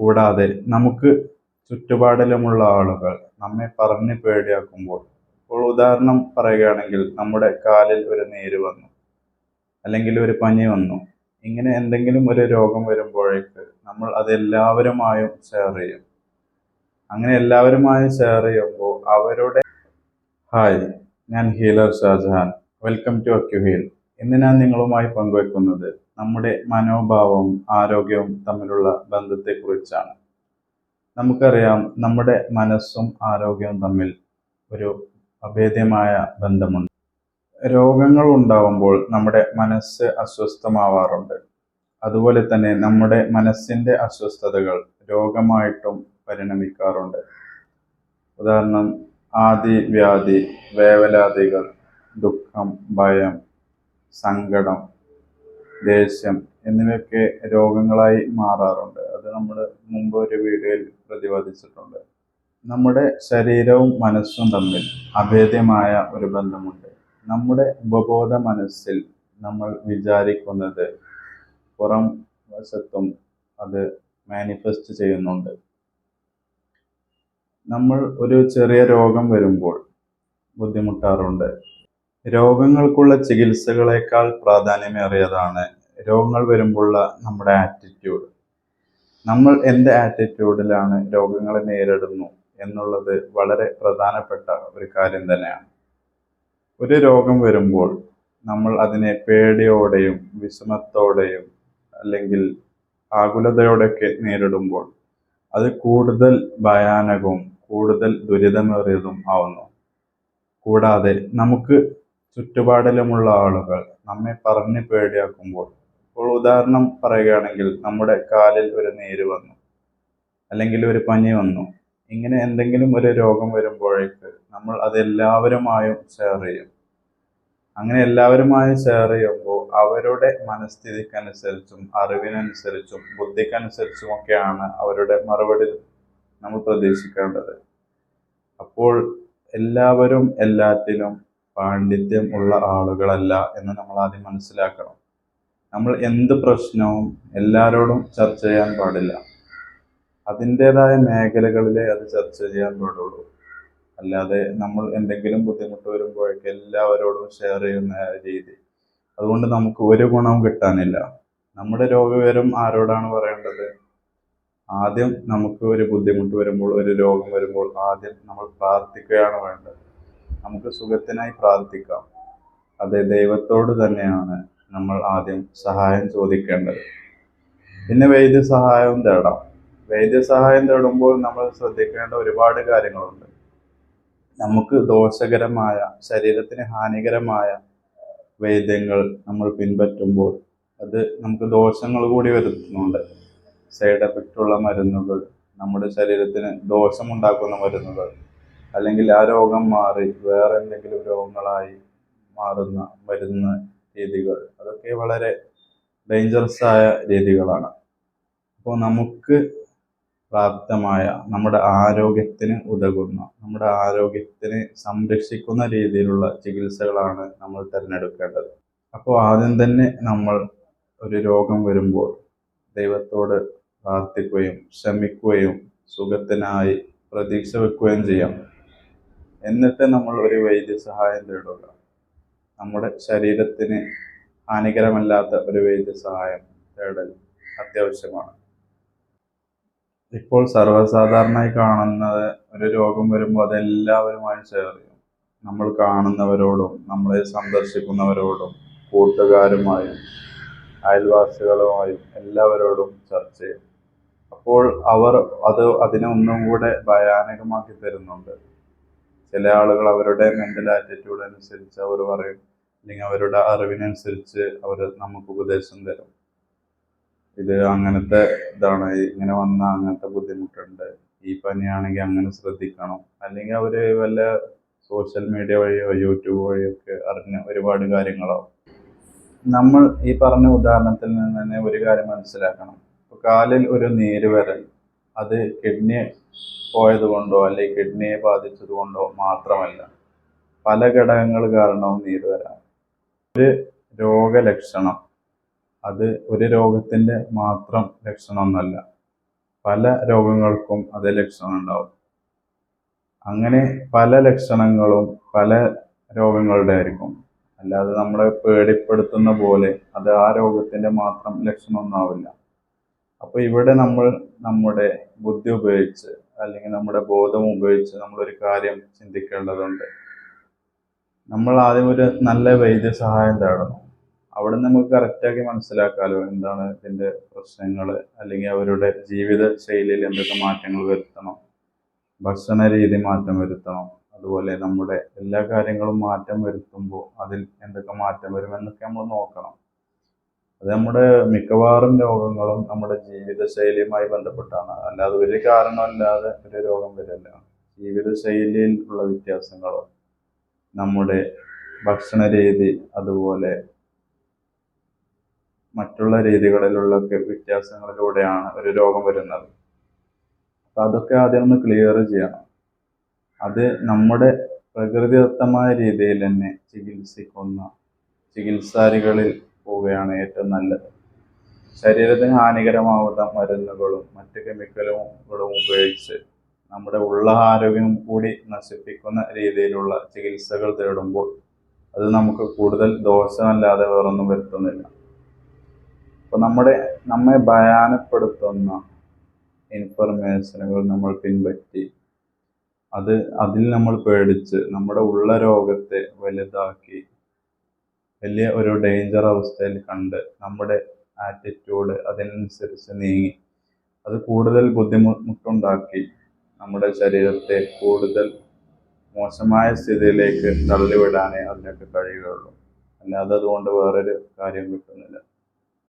കൂടാതെ നമുക്ക് ചുറ്റുപാടിലുമുള്ള ആളുകൾ നമ്മെ പറഞ്ഞ് പേടിയാക്കുമ്പോൾ ഇപ്പോൾ ഉദാഹരണം പറയുകയാണെങ്കിൽ നമ്മുടെ കാലിൽ ഒരു നീര് വന്നു അല്ലെങ്കിൽ ഒരു പനി വന്നു ഇങ്ങനെ എന്തെങ്കിലും ഒരു രോഗം വരുമ്പോഴേക്ക് നമ്മൾ അതെല്ലാവരുമായും ഷെയർ ചെയ്യും. അങ്ങനെ എല്ലാവരുമായും ഷെയർ ചെയ്യുമ്പോൾ അവരുടെ ഹായ് ഞാൻ healer Shajahan. Welcome to Acu Heal ഇന്ന് ഞാൻ നിങ്ങളുമായി പങ്കുവെക്കുന്നത് നമ്മുടെ മനോഭാവവും ആരോഗ്യവും തമ്മിലുള്ള ബന്ധത്തെക്കുറിച്ചാണ്. നമുക്കറിയാം നമ്മുടെ മനസ്സും ആരോഗ്യവും തമ്മിൽ ഒരു അഭേദ്യമായ ബന്ധമുണ്ട്. രോഗങ്ങൾ ഉണ്ടാവുമ്പോൾ നമ്മുടെ മനസ്സ് അസ്വസ്ഥമാവാറുണ്ട്. അതുപോലെ തന്നെ നമ്മുടെ മനസ്സിന്റെ അസ്വസ്ഥതകൾ രോഗമായിട്ടും പരിണമിക്കാറുണ്ട്. ഉദാഹരണം ആദി വ്യാധി വേവലാദികൾ ദുഃഖം ഭയം സങ്കടം ദേഷ്യം എന്നിവയൊക്കെ രോഗങ്ങളായി മാറാറുണ്ട്. അത് നമ്മൾ മുമ്പ് ഒരു വീഡിയോയിൽ പ്രതിപാദിച്ചിട്ടുണ്ട്. നമ്മുടെ ശരീരവും മനസ്സും തമ്മിൽ അഭേദ്യമായ ഒരു ബന്ധമുണ്ട്. നമ്മുടെ ഉപബോധ മനസ്സിൽ നമ്മൾ വിചാരിക്കുന്നത് പുറം വശത്തും അത് മാനിഫെസ്റ്റ് ചെയ്യുന്നുണ്ട്. നമ്മൾ ഒരു ചെറിയ രോഗം വരുമ്പോൾ ബുദ്ധിമുട്ടാറുണ്ട്. രോഗങ്ങൾക്കുള്ള ചികിത്സകളേക്കാൾ പ്രാധാന്യമേറിയതാണ് രോഗങ്ങൾ വരുമ്പോഴുള്ള നമ്മുടെ ആറ്റിറ്റ്യൂഡ് നമ്മൾ എന്ത് ആറ്റിറ്റ്യൂഡിലാണ് രോഗങ്ങളെ നേരിടുന്നു എന്നുള്ളത് വളരെ പ്രധാനപ്പെട്ട ഒരു കാര്യം തന്നെയാണ്. ഒരു രോഗം വരുമ്പോൾ നമ്മൾ അതിനെ പേടിയോടെയും വിഷമത്തോടെയും അല്ലെങ്കിൽ ആകുലതയോടെയൊക്കെ നേരിടുമ്പോൾ അത് കൂടുതൽ ഭയാനകവും കൂടുതൽ ദുരിതമേറിയതും ആവുന്നു. കൂടാതെ നമുക്ക് ചുറ്റുപാടിലുമുള്ള ആളുകൾ നമ്മെ പറഞ്ഞ് പേടിയാക്കുമ്പോൾ. ഇപ്പോൾ ഉദാഹരണം പറയുകയാണെങ്കിൽ നമ്മുടെ കാലിൽ ഒരു നീര് വന്നു അല്ലെങ്കിൽ ഒരു പനി വന്നു. ഇങ്ങനെ എന്തെങ്കിലും ഒരു രോഗം വരുമ്പോഴേക്ക് നമ്മൾ അത് എല്ലാവരുമായും ഷെയർ ചെയ്യും. അങ്ങനെ എല്ലാവരുമായും ഷെയർ ചെയ്യുമ്പോൾ അവരുടെ മനസ്ഥിതിക്കനുസരിച്ചും അറിവിനനുസരിച്ചും ബുദ്ധിക്കനുസരിച്ചും ഒക്കെയാണ് അവരുടെ മറുപടി നമ്മൾ പ്രതീക്ഷിക്കേണ്ടത്. അപ്പോൾ എല്ലാവരും എല്ലാറ്റിലും പാണ്ഡിത്യം ഉള്ള ആളുകളല്ല എന്ന് നമ്മൾ ആദ്യം മനസ്സിലാക്കണം. നമ്മൾ എന്ത് പ്രശ്നവും എല്ലാവരോടും ചർച്ച ചെയ്യാൻ പാടില്ല. അതിന്റെതായ മേഖലകളിലെ അത് ചർച്ച ചെയ്യാൻ പാടുള്ളൂ. അല്ലാതെ നമ്മൾ എന്തെങ്കിലും ബുദ്ധിമുട്ട് വരുമ്പോഴേക്ക് എല്ലാവരോടും ഷെയർ ചെയ്യുന്ന രീതി. അതുകൊണ്ട് നമുക്ക് ഒരു ഗുണവും കിട്ടാനില്ല. നമ്മുടെ രോഗവിവരം ആരോടാണ് പറയേണ്ടത്? ആദ്യം നമുക്ക് ഒരു ബുദ്ധിമുട്ട് വരുമ്പോൾ ഒരു രോഗം വരുമ്പോൾ ആദ്യം നമ്മൾ പ്രാർത്ഥിക്കുകയാണ് വേണ്ടത്. നമുക്ക് സുഖത്തിനായി പ്രാർത്ഥിക്കാം. അത് ദൈവത്തോട് തന്നെയാണ് നമ്മൾ ആദ്യം സഹായം ചോദിക്കേണ്ടത്. പിന്നെ വൈദ്യസഹായവും തേടാം. വൈദ്യസഹായം തേടുമ്പോൾ നമ്മൾ ശ്രദ്ധിക്കേണ്ട ഒരുപാട് കാര്യങ്ങളുണ്ട്. നമുക്ക് ദോഷകരമായ ശരീരത്തിന് ഹാനികരമായ വൈദ്യങ്ങൾ നമ്മൾ പിൻപറ്റുമ്പോൾ അത് നമുക്ക് ദോഷങ്ങൾ കൂടി വരുത്തുന്നുണ്ട്. സൈഡ് എഫക്റ്റുള്ള മരുന്നുകൾ നമ്മുടെ ശരീരത്തിന് ദോഷമുണ്ടാക്കുന്ന മരുന്നുകൾ അല്ലെങ്കിൽ ആ രോഗം മാറി വേറെ എന്തെങ്കിലും രോഗങ്ങളായി മാറുന്ന വരുന്ന രീതികൾ. അതൊക്കെ വളരെ ഡേഞ്ചറസ് ആയ രീതികളാണ്. അപ്പോൾ നമുക്ക് പ്രാപ്തമായ നമ്മുടെ ആരോഗ്യത്തിന് ഉതകുന്ന നമ്മുടെ ആരോഗ്യത്തിന് സംരക്ഷിക്കുന്ന രീതിയിലുള്ള ചികിത്സകളാണ് നമ്മൾ തിരഞ്ഞെടുക്കേണ്ടത്. അപ്പോൾ ആദ്യം തന്നെ നമ്മൾ ഒരു രോഗം വരുമ്പോൾ ദൈവത്തോട് പ്രാർത്ഥിക്കുകയും ശ്രമിക്കുകയും സുഖത്തിനായി പ്രതീക്ഷ വെക്കുകയും ചെയ്യാം. എന്നിട്ട് നമ്മൾ ഒരു വൈദ്യസഹായം തേടുക. നമ്മുടെ ശരീരത്തിന് ഹാനികരമല്ലാത്ത ഒരു വൈദ്യസഹായം തേടൽ അത്യാവശ്യമാണ്. ഇപ്പോൾ സർവസാധാരണമായി കാണുന്നത് ഒരു രോഗം വരുമ്പോൾ അതെല്ലാവരുമായി ഷെയർ ചെയ്യും. നമ്മൾ കാണുന്നവരോടും നമ്മളെ സന്ദർശിക്കുന്നവരോടും കൂട്ടുകാരുമായും അയൽവാസികളുമായും എല്ലാവരോടും ചർച്ച ചെയ്യും. അപ്പോൾ അവർ അത് അതിനെ ഒന്നും കൂടെ ഭയാനകമാക്കി തരുന്നുണ്ട്. ചില ആളുകൾ അവരുടെ മെന്റൽ ആറ്റിറ്റ്യൂഡ് അനുസരിച്ച് അവർ പറയും. അല്ലെങ്കിൽ അവരുടെ അറിവിനനുസരിച്ച് അവർ നമുക്ക് ഉപദേശം തരും. ഇത് അങ്ങനത്തെ ഇതാണ്. ഇങ്ങനെ വന്ന അങ്ങനത്തെ ബുദ്ധിമുട്ടുണ്ട്. ഈ പനിയാണെങ്കിൽ അങ്ങനെ ശ്രദ്ധിക്കണം. അല്ലെങ്കിൽ അവർ വല്ല സോഷ്യൽ മീഡിയ വഴിയോ യൂട്യൂബ് വഴിയോ ഒക്കെ അറിഞ്ഞ ഒരുപാട് കാര്യങ്ങളാവും. നമ്മൾ ഈ പറഞ്ഞ ഉദാഹരണത്തിൽ നിന്ന് തന്നെ ഒരു കാര്യം മനസ്സിലാക്കണം. കാലിൽ ഒരു നീര് വരൽ. അത് കിഡ്നി പോയത് കൊണ്ടോ അല്ലെങ്കിൽ കിഡ്നിയെ ബാധിച്ചത് കൊണ്ടോ മാത്രമല്ല പല ഘടകങ്ങൾ കാരണവും നീര് വരാം ഒരു രോഗലക്ഷണം അത് ഒരു രോഗത്തിന്റെ മാത്രം ലക്ഷണമൊന്നല്ല പല രോഗങ്ങൾക്കും അതേ ലക്ഷണം ഉണ്ടാവും അങ്ങനെ പല ലക്ഷണങ്ങളും പല രോഗങ്ങളുടെ ആയിരിക്കും. അല്ലാതെ നമ്മളെ പേടിപ്പെടുത്തുന്ന പോലെ അത് ആ രോഗത്തിന്റെ മാത്രം ലക്ഷണമൊന്നാവില്ല അപ്പോൾ അപ്പൊ ഇവിടെ നമ്മൾ നമ്മുടെ ബുദ്ധി ഉപയോഗിച്ച് അല്ലെങ്കിൽ നമ്മുടെ ബോധം ഉപയോഗിച്ച് നമ്മളൊരു കാര്യം ചിന്തിക്കേണ്ടതുണ്ട്. നമ്മൾ ആദ്യം ഒരു നല്ല വൈദ്യസഹായം തേടണം. അവിടെ നമുക്ക് കറക്റ്റാക്കി മനസ്സിലാക്കാലോ എന്താണ് ഇതിന്റെ പ്രശ്നങ്ങൾ അല്ലെങ്കിൽ അവരുടെ ജീവിത ശൈലിയിൽ എന്തൊക്കെ മാറ്റങ്ങൾ വരുത്തണം. ഭക്ഷണ രീതി മാറ്റം വരുത്തണം. അതുപോലെ നമ്മുടെ എല്ലാ കാര്യങ്ങളും മാറ്റം വരുത്തുമ്പോൾ അതിൽ എന്തൊക്കെ മാറ്റം വരും എന്നൊക്കെ നമ്മൾ നോക്കണം. അത് നമ്മുടെ മിക്കവാറും രോഗങ്ങളും നമ്മുടെ ജീവിതശൈലിയുമായി ബന്ധപ്പെട്ടാണ്. അല്ലാതെ ഒരു കാരണമല്ലാതെ ഒരു രോഗം വരില്ല. ജീവിതശൈലിയിലുള്ള വ്യത്യാസങ്ങളോ നമ്മുടെ ഭക്ഷണ രീതി അതുപോലെ മറ്റുള്ള രീതികളിലുള്ള വ്യത്യാസങ്ങളിലൂടെയാണ് ഒരു രോഗം വരുന്നത്. അപ്പൊ അതൊക്കെ ആദ്യം ഒന്ന് ക്ലിയർ ചെയ്യണം. അത് നമ്മുടെ പ്രകൃതിദത്തമായ രീതിയിൽ തന്നെ ചികിത്സിക്കുന്ന ചികിത്സാരികളിൽ പോവുകയാണ് ഏറ്റവും നല്ലത്. ശരീരത്തിന് ഹാനികരമാവുന്ന മരുന്നുകളും മറ്റ് കെമിക്കലുകളും ഉപയോഗിച്ച് നമ്മുടെ ഉള്ള ആരോഗ്യം കൂടി നശിപ്പിക്കുന്ന രീതിയിലുള്ള ചികിത്സകൾ തേടുമ്പോൾ അത് നമുക്ക് കൂടുതൽ ദോഷമല്ലാതെ വേറൊന്നും വരുത്തുന്നില്ല. അപ്പോൾ നമ്മുടെ നമ്മെ ഭയാനപ്പെടുത്തുന്ന ഇൻഫർമേഷനുകൾ നമ്മൾ പിൻപറ്റി അത് അതിൽ നമ്മൾ പേടിച്ച് നമ്മുടെ ഉള്ള രോഗത്തെ വലുതാക്കി വലിയ ഒരു ഡേഞ്ചർ അവസ്ഥയിൽ കണ്ട് നമ്മുടെ ആറ്റിറ്റ്യൂഡ് അതിനനുസരിച്ച് നീങ്ങി. അത് കൂടുതൽ ബുദ്ധിമുട്ടുണ്ടാക്കി നമ്മുടെ ശരീരത്തെ കൂടുതൽ മോശമായ സ്ഥിതിയിലേക്ക് തള്ളിവിടാനേ അതിനൊക്കെ കഴിയുകയുള്ളൂ. അല്ലാതെ അതുകൊണ്ട് വേറൊരു കാര്യം കിട്ടുന്നില്ല.